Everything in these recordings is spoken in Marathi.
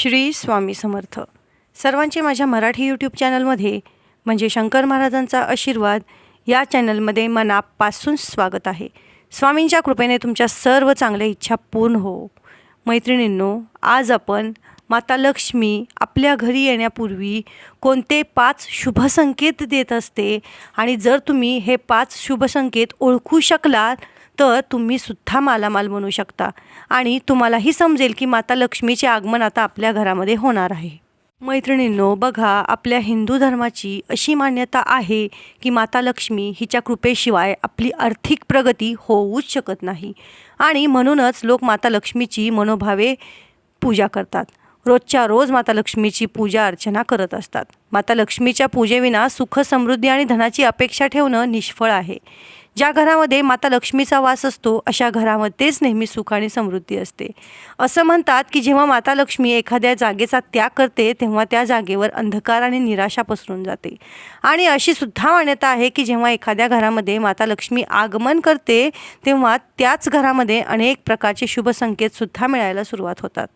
श्री स्वामी समर्थ. सर्वांचे माझ्या मराठी यूट्यूब चॅनलमध्ये म्हणजे शंकर महाराजांचा आशीर्वाद या चॅनलमध्ये मनापासून स्वागत आहे. स्वामींच्या कृपेने तुमच्या सर्व चांगल्या इच्छा पूर्ण हो. मैत्रिणींनो आज आपण माता लक्ष्मी आपल्या घरी येण्यापूर्वी कोणते पाच शुभ संकेत देत असते? आणि जर तुम्ही हे पाच शुभ संकेत ओळखू शकलात तर तुम्ही सुद्धा मालामाल बनू शकता. आणि तुम्हालाही समजेल की माता लक्ष्मीचे आगमन आता आपल्या घरामध्ये होणार आहे. मैत्रिणींनो बघा आपल्या हिंदू धर्माची अशी मान्यता आहे की माता लक्ष्मी हिच्या कृपेशिवाय आपली आर्थिक प्रगती होऊच शकत नाही. आणि म्हणूनच लोक माता लक्ष्मीची मनोभावे पूजा करतात. रोजच्या रोज माता लक्ष्मीची पूजा अर्चना करत असतात. माता लक्ष्मीच्या पूजेविना सुख समृद्धी आणि धनाची अपेक्षा ठेवणं निष्फळ आहे. ज्या घरामध्ये माता लक्ष्मीचा वास असतो अशा घरामध्येच नेहमी सुख आणि समृद्धी असते. असं म्हणतात की जेव्हा माता लक्ष्मी एखाद्या जागेचा त्याग करते तेव्हा त्या जागेवर अंधकार आणि निराशा पसरून जाते. आणि अशी सुद्धा मान्यता आहे की जेव्हा एखाद्या घरामध्ये माता लक्ष्मी आगमन करते तेव्हा त्याच घरामध्ये अनेक प्रकारचे शुभ संकेतसुद्धा मिळायला सुरुवात होतात.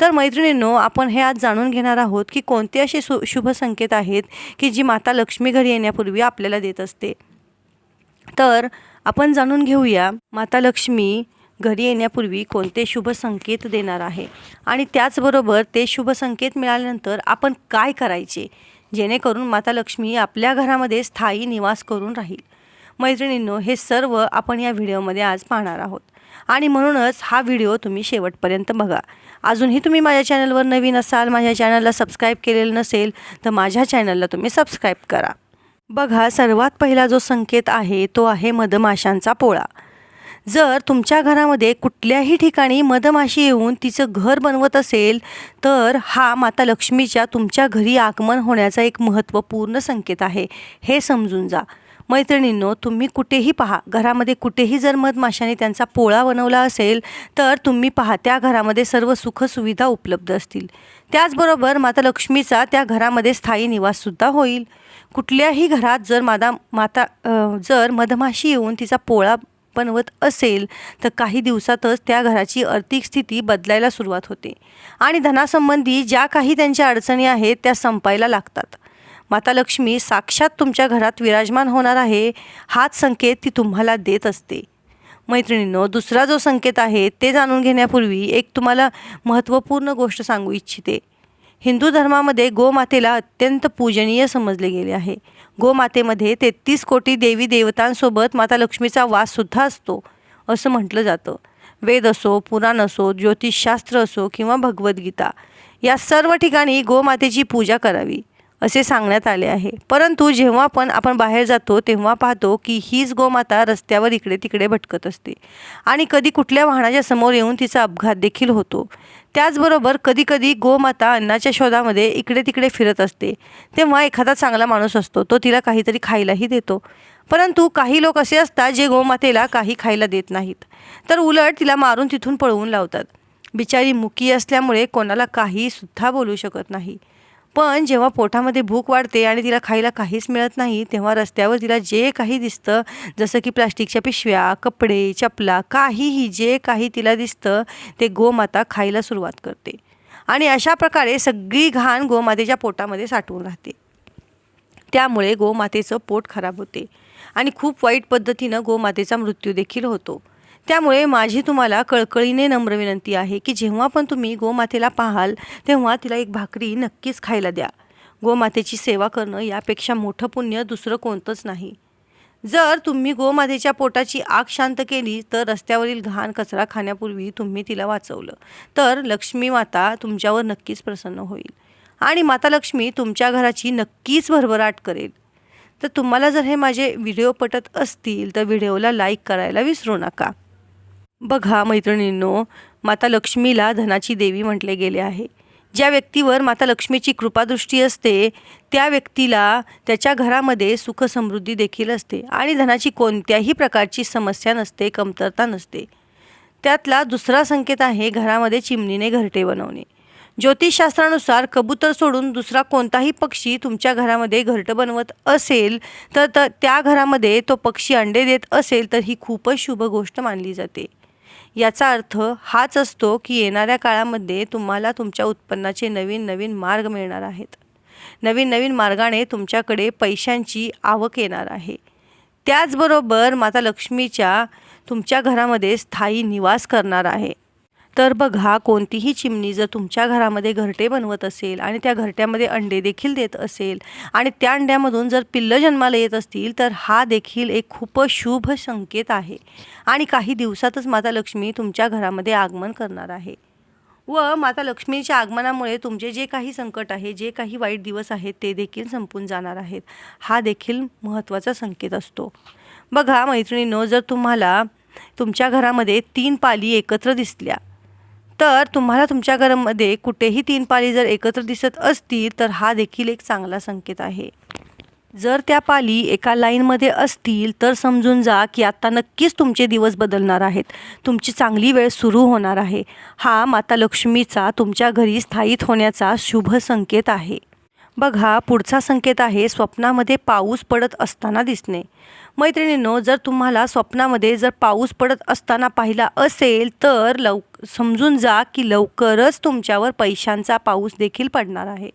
तर मैत्रिणींनो आपण हे आज जाणून घेणार आहोत की कोणते असे सु शुभ संकेत आहेत की जी माता लक्ष्मी घरी येण्यापूर्वी आपल्याला देत असते. तर आपण जाणून घेऊया माता लक्ष्मी घरी येण्यापूर्वी कोणते शुभ संकेत देणार आहे. आणि त्याचबरोबर ते शुभ संकेत मिळाल्यानंतर आपण काय करायचे जेणेकरून माता लक्ष्मी आपल्या घरामध्ये स्थायी निवास करून राहील. मैत्रिणींनो हे सर्व आपण या व्हिडिओमध्ये आज पाहणार आहोत. आणि म्हणूनच हा व्हिडिओ तुम्ही शेवटपर्यंत बघा. अजूनही तुम्ही माझ्या चॅनलवर नवीन असाल माझ्या चॅनलला सबस्क्राईब केलेलं नसेल तर माझ्या चॅनलला तुम्ही सबस्क्राईब करा. बघा सर्वात पहिला जो संकेत आहे तो आहे मधमाशांचा पोळा. जर तुमच्या घरामध्ये कुठल्याही ठिकाणी मधमाशी येऊन तिचं घर बनवत असेल तर हा माता लक्ष्मीच्या तुमच्या घरी आगमन होण्याचा एक महत्त्वपूर्ण संकेत आहे. हे समजून जा. मैत्रिणींनो तुम्ही कुठेही पहा घरामध्ये कुठेही जर मधमाशाने त्यांचा पोळा बनवला असेल तर तुम्ही पहा त्या घरामध्ये सर्व सुखसुविधा उपलब्ध असतील. त्याचबरोबर माता लक्ष्मीचा त्या घरामध्ये स्थायी निवाससुद्धा होईल. कुठल्याही घरात जर मादा माता जर मधमाशी येऊन तिचा पोळा बनवत असेल तर काही दिवसातच त्या घराची आर्थिक स्थिती बदलायला सुरुवात होते. आणि धनासंबंधी ज्या काही त्यांच्या अडचणी आहेत त्या संपायला लागतात. माता लक्ष्मी साक्षात तुमच्या घरात विराजमान होणार आहे हाच संकेत ती तुम्हाला देत असते. मैत्रिणींनो दुसरा जो संकेत आहे ते जाणून घेण्यापूर्वी एक तुम्हाला महत्त्वपूर्ण गोष्ट सांगू इच्छिते. हिंदू धर्मामध्ये गोमातेला अत्यंत पूजनीय समजले गेले आहे. गोमातेमध्ये तेहतीस कोटी देवी देवतांसोबत माता लक्ष्मीचा वाससुद्धा असतो असं म्हटलं जातं. वेद असो पुराण असो ज्योतिषशास्त्र असो किंवा भगवद्गीता या सर्व ठिकाणी गोमातेची पूजा करावी असे सांगण्यात आले आहे. परंतु जेव्हा पण आपण बाहेर जातो तेव्हा पाहतो की हीच गोमाता रस्त्यावर इकडे तिकडे भटकत असते आणि कधी कुठल्या वाहनाच्या समोर येऊन तिचा अपघात देखील होतो. त्याचबरोबर कधीकधी गोमाता अन्नाच्या शोधामध्ये इकडे तिकडे फिरत असते. तेव्हा एखादा चांगला माणूस असतो. तो तिला काहीतरी खायलाही देतो. परंतु काही लोक असे असतात जे गोमातेला काही खायला देत नाहीत. तर उलट तिला मारून तिथून पळवून लावतात. बिचारी मुकी असल्यामुळे कोणाला काहीसुद्धा बोलू शकत नाही. पण जेव्हा पोटामध्ये भूक वाढते आणि तिला खायला काहीच मिळत नाही तेव्हा रस्त्यावर तिला जे काही दिसतं जसं की प्लास्टिकच्या पिशव्या कपडे चपला काहीही जे काही तिला दिसतं ते गोमाता खायला सुरुवात करते. आणि अशा प्रकारे सगळी घाण गोमातेच्या पोटामध्ये साठवून राहते. त्यामुळे गोमातेचं पोट खराब होते. आणि खूप वाईट पद्धतीनं गोमातेचा मृत्यू देखील होतो. त्यामुळे माझी तुम्हाला कळकळीने नम्र विनंती आहे की जेव्हा पण तुम्ही गोमातेला पाहाल तेव्हा तिला एक भाकरी नक्कीच खायला द्या. गोमातेची सेवा करणं यापेक्षा मोठं पुण्य दुसरं कोणतंच नाही. जर तुम्ही गोमातेच्या पोटाची आग शांत केली तर रस्त्यावरील घाण कचरा खाण्यापूर्वी तुम्ही तिला वाचवलं. तर लक्ष्मी माता तुमच्यावर नक्कीच प्रसन्न होईल. आणि माता लक्ष्मी तुमच्या घराची नक्कीच भरभराट करेल. तर तुम्हाला जर हे माझे व्हिडिओ पटत असतील तर व्हिडिओला लाईक करायला विसरू नका. बघा मैत्रिणींनो माता लक्ष्मीला धनाची देवी म्हटले गेले आहे. ज्या व्यक्तीवर माता लक्ष्मीची कृपादृष्टी असते त्या व्यक्तीला त्याच्या घरामध्ये सुखसमृद्धी देखील असते आणि धनाची कोणत्याही प्रकारची समस्या नसते कमतरता नसते. त्यातला दुसरा संकेत आहे घरामध्ये चिमणीने घरटे बनवणे. ज्योतिषशास्त्रानुसार कबूतर सोडून दुसरा कोणताही पक्षी तुमच्या घरामध्ये घरटं बनवत असेल तर त त्या घरामध्ये तो पक्षी अंडे देत असेल तर ही खूपच शुभ गोष्ट मानली जाते. याचा अर्थ हाच असतो की येणाऱ्या काळामध्ये तुम्हाला तुमच्या उत्पन्नाचे नवीन नवीन मार्ग मिळणार आहेत. नवीन नवीन मार्गाने तुमच्याकडे पैशांची आवक येणार आहे. त्याचबरोबर माता लक्ष्मीच्या तुमच्या घरामध्ये स्थायी निवास करणार आहे. तर बघा कोणतीही चिमणी जर तुमच्या घरामध्ये घरटे बनवत असेल आणि त्या घरट्यामध्ये अंडे देखील देत असेल आणि त्या अंड्यामधून जर पिल्लं जन्माला येत असतील तर हा देखील एक खूप शुभ संकेत आहे. आणि काही दिवसातच माता लक्ष्मी तुमच्या घरामध्ये आगमन करणार आहे. व माता लक्ष्मीच्या आगमनामुळे तुमचे जे काही संकट आहे जे काही वाईट दिवस आहेत ते देखील संपून जाणार आहेत. हा देखील महत्त्वाचा संकेत असतो. बघा मैत्रिणींनो जर तुम्हाला तुमच्या घरामध्ये तीन पाली एकत्र दिसल्या तर तुम्हाला तुमच्या घरामध्ये कुठेही तीन पाली जर एकत्र दिसत असतील तर हा देखील एक चांगला संकेत आहे. जर त्या पाली एका लाईनमध्ये असतील तर समजून जा की आत्ता नक्कीच तुमचे दिवस बदलणार आहेत. तुमची चांगली वेळ सुरू होणार आहे. हा माता लक्ष्मीचा तुमच्या घरी स्थायित होण्याचा शुभ संकेत आहे. बघा पुढचा संकेत आहे स्वप्नामध्ये पाऊस पडत असताना दिसणे. मैत्रिणींनो जर तुम्हाला स्वप्नामध्ये जर पाऊस पडत असताना पाहिला असेल तर लव समजून जा की लवकरच तुमच्यावर पैशांचा पाऊस देखील पडणार आहे.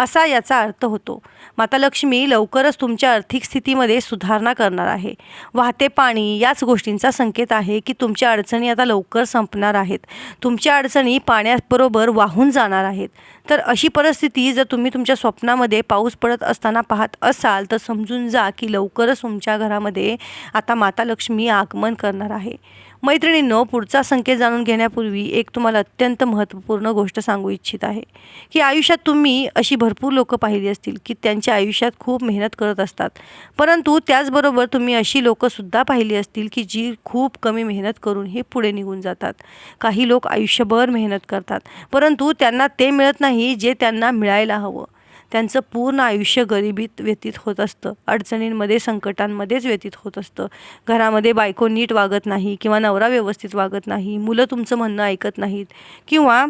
असा याचा अर्थ होतो. माता लक्ष्मी लवकरच तुमच्या आर्थिक स्थितीमध्ये सुधारणा करणार आहे. वाहते पाणी याच गोष्टींचा संकेत आहे की तुमच्या अडचणी आता लवकर संपणार आहेत. तुमच्या अडचणी पाण्याबरोबर वाहून जाणार आहेत. तर अशी परिस्थिती जर तुम्ही तुमच्या स्वप्नामध्ये पाऊस पडत असताना पाहत असाल तर समजून जा की लवकरच तुमच्या घरामध्ये आता माता लक्ष्मी आगमन करणार आहे. मैत्रिणींनो पुढचा संकेत जाणून घेण्यापूर्वी एक तुम्हाला अत्यंत महत्त्वपूर्ण गोष्ट सांगू इच्छित आहे की आयुष्यात तुम्ही अशी भरपूर लोकं पाहिली असतील की त्यांच्या आयुष्यात खूप मेहनत करत असतात. परंतु त्याचबरोबर तुम्ही अशी लोकंसुद्धा पाहिली असतील की जी खूप कमी मेहनत करून हे पुढे निघून जातात. काही लोक आयुष्यभर मेहनत करतात परंतु त्यांना ते मिळत नाही जे त्यांना मिळायला हवं. त्यांचं पूर्ण आयुष्य गरिबीत व्यतीत होत असतं. अडचणींमध्ये संकटांमध्येच व्यतीत होत असतं. घरामध्ये बायको नीट वागत नाही किंवा नवरा व्यवस्थित वागत नाही मुलं तुमचं म्हणणं ऐकत नाहीत किंवा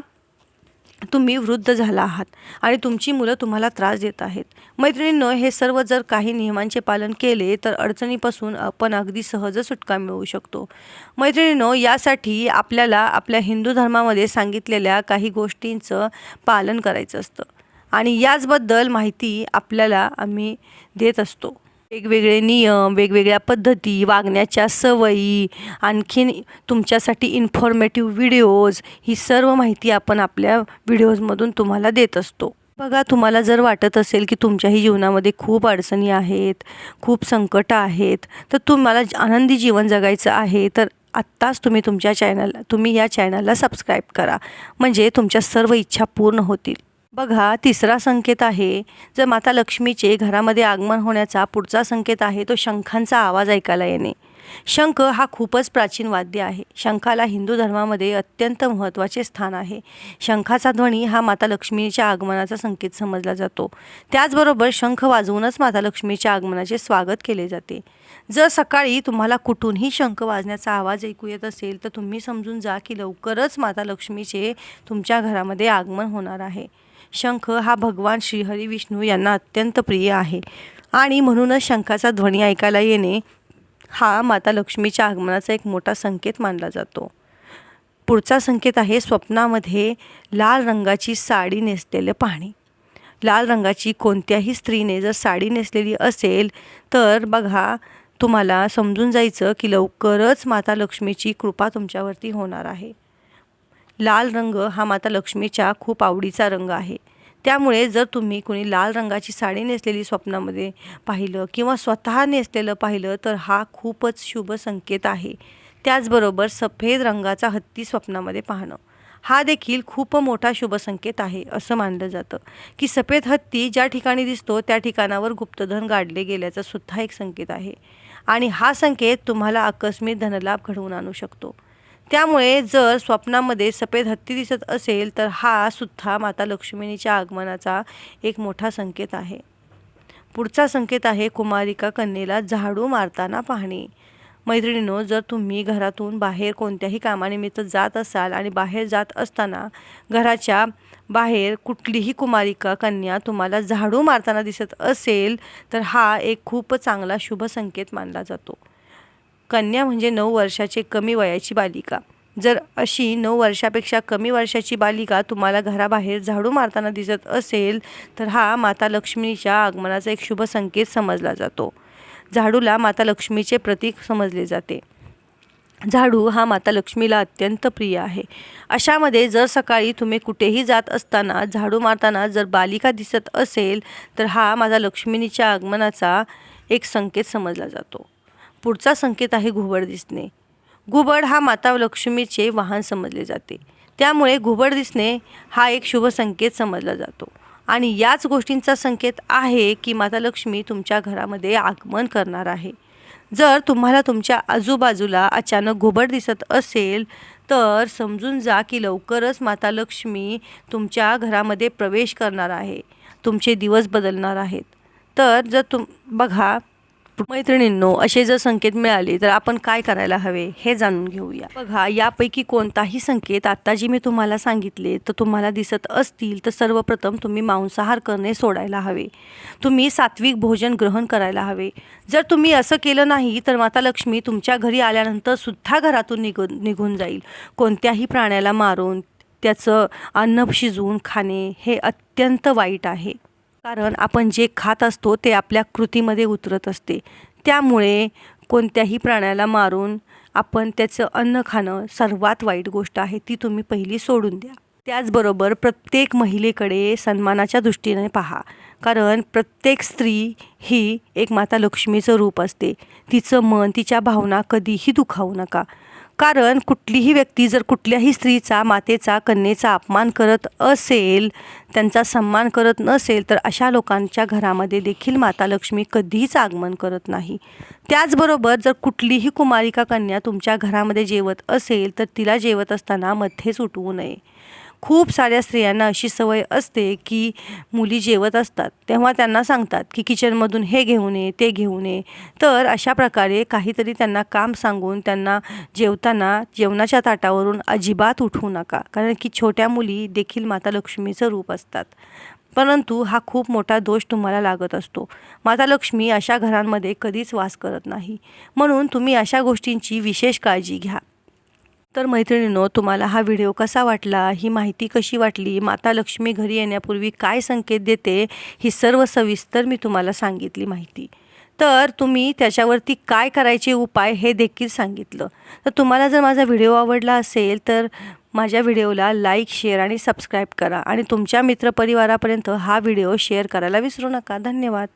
तुम्ही वृद्ध झाला आहात आणि तुमची मुलं तुम्हाला त्रास देत आहेत. मैत्रिणींनो हे सर्व जर काही नियमांचे पालन केले तर अडचणीपासून आपण अगदी सहज सुटका मिळवू शकतो. मैत्रिणींनो यासाठी आपल्याला आपल्या हिंदू धर्मामध्ये सांगितलेल्या काही गोष्टींचं पालन करायचं असतं. आणि याचबद्दल माहिती आपल्याला आम्ही देत असतो. वेगवेगळे नियम वेगवेगळ्या पद्धती वागण्याच्या सवयी आणखीन तुमच्यासाठी इन्फॉर्मेटिव्ह व्हिडिओज ही सर्व माहिती आपण आपल्या व्हिडिओजमधून तुम्हाला देत असतो. बघा तुम्हाला जर वाटत असेल की तुमच्याही जीवनामध्ये खूप अडचणी आहेत खूप संकटं आहेत तर तुम्हाला आनंदी जीवन जगायचं आहे तर आत्ताच तुम्ही तुमच्या चॅनल तुम्ही या चॅनलला सबस्क्राईब करा. म्हणजे तुमच्या सर्व इच्छा पूर्ण होतील. बघा तिसरा संकेत आहे. जर माता लक्ष्मीचे घरामध्ये आगमन होण्याचा पुढचा संकेत आहे तो शंखांचा आवाज ऐकायला येणे. शंख हा खूपच प्राचीन वाद्य आहे. शंखाला हिंदू धर्मामध्ये अत्यंत महत्त्वाचे स्थान आहे. शंखाचा ध्वनी हा माता लक्ष्मीच्या आगमनाचा संकेत समजला जातो. त्याचबरोबर शंख वाजवूनच माता लक्ष्मीच्या आगमनाचे स्वागत केले जाते. जर सकाळी तुम्हाला कुठूनही शंख वाजण्याचा आवाज ऐकू येत असेल तर तुम्ही समजून जा की लवकरच माता लक्ष्मीचे तुमच्या घरामध्ये आगमन होणार आहे. शंख हा भगवान श्रीहरी विष्णू यांना अत्यंत प्रिय आहे. आणि म्हणूनच शंखाचा ध्वनी ऐकायला येणे हा माता लक्ष्मीच्या आगमनाचा एक मोठा संकेत मानला जातो. पुढचा संकेत आहे स्वप्नामध्ये लाल रंगाची साडी नेसलेले पाहणे लाल रंगाची कोणत्याही स्त्रीने जर साडी नेसलेली असेल तर बघा तुम्हाला समजून जायचं की लवकरच माता लक्ष्मीची कृपा तुमच्यावरती होणार आहे. लाल रंग हा माता लक्ष्मीच्या खूप आवडीचा रंग आहे. त्यामुळे जर तुम्ही कुणी लाल रंगाची साडी नेसलेली स्वप्नामध्ये पाहिलं किंवा स्वतः नेसलेलं पाहिलं तर हा खूपच शुभ संकेत आहे. त्याचबरोबर सफेद रंगाचा हत्ती स्वप्नामध्ये पाहणं हा देखील खूप मोठा शुभ संकेत आहे असं मानलं जातं. की सफेद हत्ती ज्या ठिकाणी दिसतो त्या ठिकाणावर गुप्तधन गाडले गेल्याचा सुद्धा एक संकेत आहे. आणि हा संकेत तुम्हाला आकस्मिक धनलाभ घडवून आणू शकतो. त्यामुळे जर स्वप्नामध्ये सफेद हत्ती दिसत असेल तर हा सुद्धा माता लक्ष्मीच्या आगमनाचा एक मोठा संकेत आहे. पुढचा संकेत आहे कुमारिका कन्येला झाडू मारताना पाहणे. मैत्रिणीनो जर तुम्ही घरातून बाहेर कोणत्याही कामानिमित्त जात असाल आणि बाहेर जात असताना घराच्या बाहेर कुठलीही कुमारिका कन्या तुम्हाला झाडू मारताना दिसत असेल तर हा एक खूप चांगला शुभ संकेत मानला जातो. कन्या म्हणजे नऊ वर्षाचे कमी वयाची बालिका. जर अशी नऊ वर्षापेक्षा कमी वर्षाची बालिका तुम्हाला घराबाहेर झाडू मारताना दिसत असेल तर हा माता लक्ष्मीच्या आगमनाचा एक शुभ संकेत समजला जातो. झाडूला माता लक्ष्मीचे प्रतीक समजले जाते. झाडू हा माता लक्ष्मीला अत्यंत प्रिय आहे. अशामध्ये जर सकाळी तुम्ही कुठेही जात असताना झाडू मारताना जर बालिका दिसत असेल तर हा माझा लक्ष्मीच्या आगमनाचा एक संकेत समजला जातो. पुढचा संकेत आहे घुबड दिसणे. घुबड हा माता लक्ष्मीचे वाहन समजले जाते. त्यामुळे घुबड दिसणे हा एक शुभ संकेत समजला जातो. आणि याच गोष्टींचा संकेत आहे की माता लक्ष्मी तुमच्या घरामध्ये आगमन करणार आहे. जर तुम्हाला तुमच्या आजूबाजूला अचानक घुबड दिसत असेल तर समजून जा की लवकरच माता लक्ष्मी तुमच्या घरामध्ये प्रवेश करणार आहे. तुमचे दिवस बदलणार आहेत. तर जर तुम बघा मैत्रिणींनो असे जर संकेत मिळाले तर आपण काय करायला हवे हे जाणून घेऊया. बघा यापैकी कोणताही संकेत आता जी मी तुम्हाला सांगितले तर तुम्हाला दिसत असतील तर सर्वप्रथम तुम्ही मांसाहार करणे सोडायला हवे. तुम्ही सात्विक भोजन ग्रहण करायला हवे. जर तुम्ही असं केलं नाही तर माता लक्ष्मी तुमच्या घरी आल्यानंतर सुद्धा घरातून निघून निघून जाईल. कोणत्याही प्राण्याला मारून त्याचं अन्न शिजवून खाणे हे अत्यंत वाईट आहे. कारण आपण जे खात असतो ते आपल्या कृतीमध्ये उतरत असते. त्यामुळे कोणत्याही प्राण्याला मारून आपण त्याचं अन्न खाणं सर्वात वाईट गोष्ट आहे ती तुम्ही पहिली सोडून द्या. त्याचबरोबर प्रत्येक महिलेकडे सन्मानाच्या दृष्टीने पहा. कारण प्रत्येक स्त्री ही एक माता लक्ष्मीचं रूप असते. तिचं मन तिच्या भावना कधीही दुखावू नका. कारण कुठलीही व्यक्ती जर कुठल्याही स्त्रीचा मातेचा कन्येचा अपमान करत असेल त्यांचा सन्मान करत नसेल तर अशा लोकांच्या घरामध्ये देखील माता लक्ष्मी कधीच आगमन करत नाही. त्याचबरोबर जर कुठलीही कुमारिका कन्या तुमच्या घरामध्ये जेवत असेल तर तिला जेवत असताना मध्येच उठवू नये. खूप साऱ्या स्त्रियांना अशी सवय असते की मुली जेवत असतात. तेव्हा त्यांना सांगतात की किचनमधून हे घेऊन ये ते घेऊन ये तर अशा प्रकारे काहीतरी त्यांना काम सांगून त्यांना जेवताना जेवणाच्या ताटावरून अजिबात उठवू नका. कारण की छोट्या मुली देखील माता लक्ष्मीचं रूप असतात. परंतु हा खूप मोठा दोष तुम्हाला लागत असतो. माता लक्ष्मी अशा घरांमध्ये कधीच वास करत नाही. म्हणून तुम्ही अशा गोष्टींची विशेष काळजी घ्या. तर मैत्रिणींनो तुम्हाला हा व्हिडिओ कसा वाटला? ही माहिती कशी वाटली? माता लक्ष्मी घरी येण्यापूर्वी काय संकेत देते? ही सर्व सविस्तर मी तुम्हाला सांगितली माहिती. तर तुम्ही त्याच्यावरती काय करायचे उपाय हे देखील सांगितलं. तर तुम्हाला जर माझा व्हिडिओ आवडला असेल तर माझ्या व्हिडिओला लाईक शेअर आणि सबस्क्राईब करा आणि तुमच्या मित्रपरिवारापर्यंत हा व्हिडिओ शेअर करायला विसरू नका. धन्यवाद.